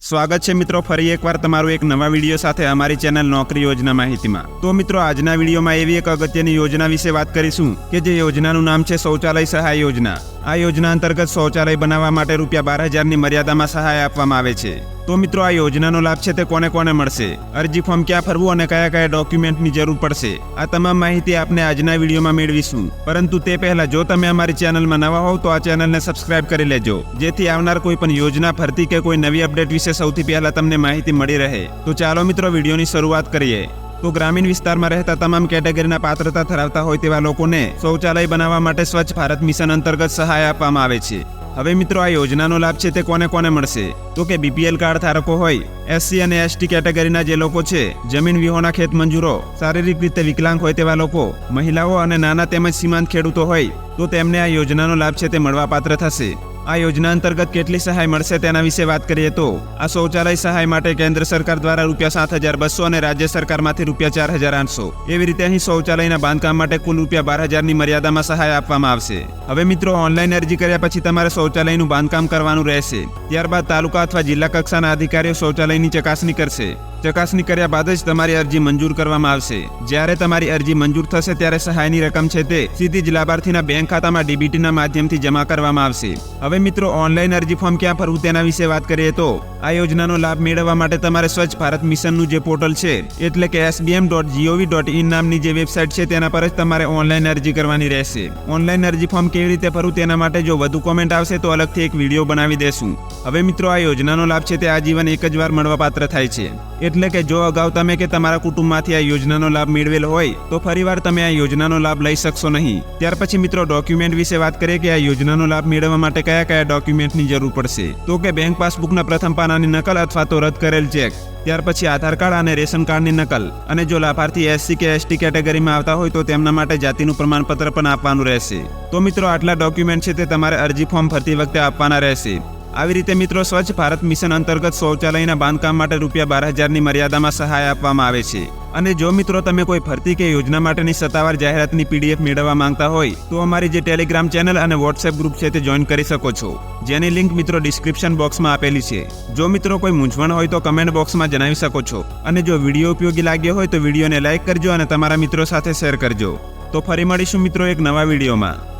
સ્વાગત છે મિત્રો, ફરી એકવાર તમારું એક નવા વીડિયો સાથે અમારી ચેનલ નોકરી યોજના માહિતીમાં. તો મિત્રો, આજના વિડીયોમાં એવી એક અગત્યની યોજના વિશે વાત કરીશું કે જે યોજનાનું નામ છે શૌચાલય સહાય યોજના. આ યોજના અંતર્ગત શૌચાલય બનાવવા માટે રૂપિયા બાર હજારની મર્યાદામાં સહાય આપવામાં આવે છે. તો મિત્રો, આ યોજનાનો લાભ છે તે કોને કોને મળશે? અરજી ફોર્મ ક્યાં ફરવું અને કયા કયા ડોક્યુમેન્ટની જરૂર પડશે? આ તમામ માહિતી આપને આજના વિડીયોમાં મેળવીશું. પરંતુ તે પહેલા, જો તમે અમારી ચેનલમાં નવા હોવ, તો આ ચેનલને સબસ્ક્રાઇબ કરી લેજો. જેથી આવનાર કોઈ પણ યોજના ફરતી કે કોઈ નવી અપડેટ વિશે સૌથી પહેલા તમને માહિતી મળી રહે. તો ચાલો મિત્રો, વિડીયોની શરૂઆત કરીએ. તો ગ્રામીણ વિસ્તારમાં રહેતા તમામ કેટેગરીના પાત્રતા ધરાવતા હોય તેવા લોકોને શૌચાલય બનાવવા માટે સ્વચ્છ ભારત મિશન અંતર્ગત સહાય આપવામાં આવે છે. હવે મિત્રો આ યોજનાનો લાભ છે તે કોને કોને મળશે? તો કે બીપીએલ કાર્ડ ધારકો હોય, એસસી અને એસટી કેટેગરીના જે લોકો છે, જમીન વિહોણા, ખેત મંજૂરો, શારીરિક રીતે વિકલાંગ હોય તેવા લોકો, મહિલાઓ અને નાના તેમજ સીમાંત ખેડૂતો હોય, તો તેમને આ યોજનાનો લાભ છે તે મળવાપાત્ર થશે. આ યોજના અંતર્ગત કેટલી સહાય મળશે તેના વિશે વાત કરીએ તો, આ શૌચાલય સહાય માટે કેન્દ્ર સરકાર દ્વારા રૂપિયા સાત હજાર બસો અને રાજ્ય સરકારમાંથી રૂપિયા ચાર હજાર આઠસો. એવી રીતે અહીં શૌચાલયના બાંધકામ માટે કુલ રૂપિયા બાર હજારની મર્યાદામાં સહાય આપવામાં આવશે. હવે મિત્રો, ઓનલાઈન અરજી કર્યા પછી તમારે શૌચાલયનું બાંધકામ કરવાનું રહેશે. ત્યારબાદ તાલુકા અથવા જિલ્લા કક્ષાના અધિકારીઓ શૌચાલયની ચકાસણી કરશે. ચકાસણી કર્યા બાદ જ તમારી અરજી મંજૂર કરવામાં આવશે. જ્યારે તમારી અરજી મંજૂર થશે ત્યારે સહાયની રકમ છે તે સીધી જ લાભાર્થીના બેંક ખાતામાં ડીબીટીના માધ્યમથી જમા કરવામાં આવશે. હવે મિત્રો, ઓનલાઈન અરજી ફોર્મ ક્યાં ભરવું તેના વિશે વાત કરીએ તો, આ યોજનાનો લાભ મેળવવા માટે તમારે સ્વચ્છ ભારત મિશનનું જે પોર્ટલ છે, એટલે કે SBM dot G O V dot in નામની જે વેબસાઇટ છે તેના પર જ તમારે ઓનલાઈન અરજી કરવાની રહેશે. ઓનલાઈન અરજી ફોર્મ કેવી રીતે ભરવું તેના માટે જો વધુ કોમેન્ટ આવશે તો અલગથી એક વીડિયો બનાવી દેશું. હવે મિત્રો, આ યોજનાનો લાભ છે તે આજીવન એક જ વાર મળવાપાત્ર થાય છે. એટલે કે જો અગાઉ તમે કે તમારા કુટુંબમાંથી આ યોજનાનો લાભ મેળવેલ હોય, તો ફરીવાર તમે આ યોજનાનો લાભ લઈ શકશો નહીં. ત્યાર પછી મિત્રો ડોક્યુમેન્ટ વિશે વાત કરીએ કે આ યોજનાનો લાભ મેળવવા માટે કયા કયા ડોક્યુમેન્ટની જરૂર પડશે? તો કે બેંક પાસબુકના પ્રથમ પાનાની નકલ અથવા તો રદ કરેલ ચેક. ત્યાર પછી આધાર કાર્ડ અને રેશન કાર્ડની નકલ. અને જો લાભાર્થી એસસી કે એસટી કેટેગરીમાં આવતા હોય, તો તેમના માટે જાતિનું પ્રમાણપત્ર પણ આપવાનું રહેશે. તો મિત્રો, આટલા ડોક્યુમેન્ટ છે તે તમારે અરજી ફોર્મ ભરતી વખતે આપવાના રહેશે. આવી રીતે મિત્રો સ્વચ્છ ભારત મિશન અંતર્ગત શૌચાલયના બાંધકામ માટે રૂપિયા બાર હજારની મર્યાદામાં સહાય આપવામાં આવે છે. અને જો મિત્રો તમે કોઈ ભરતી કે યોજના માટેની સત્તાવાર જાહેરાતની પીડીએફ મેળવવા માંગતા હોય, તો અમારી જે ટેલિગ્રામ ચેનલ અને વોટ્સએપ ગ્રુપ છે તે જોઈન કરી શકો છો, જેની લિંક મિત્રો ડિસ્ક્રિપ્શન બોક્સમાં આપેલી છે. જો મિત્રો કોઈ મૂંઝવણ હોય તો કમેન્ટ બોક્સમાં જણાવી શકો છો. અને જો વીડિયો ઉપયોગી લાગ્યો હોય તો વિડીયોને લાઇક કરજો અને તમારા મિત્રો સાથે શેર કરજો. તો ફરી મળીશું મિત્રો એક નવા વિડીયોમાં.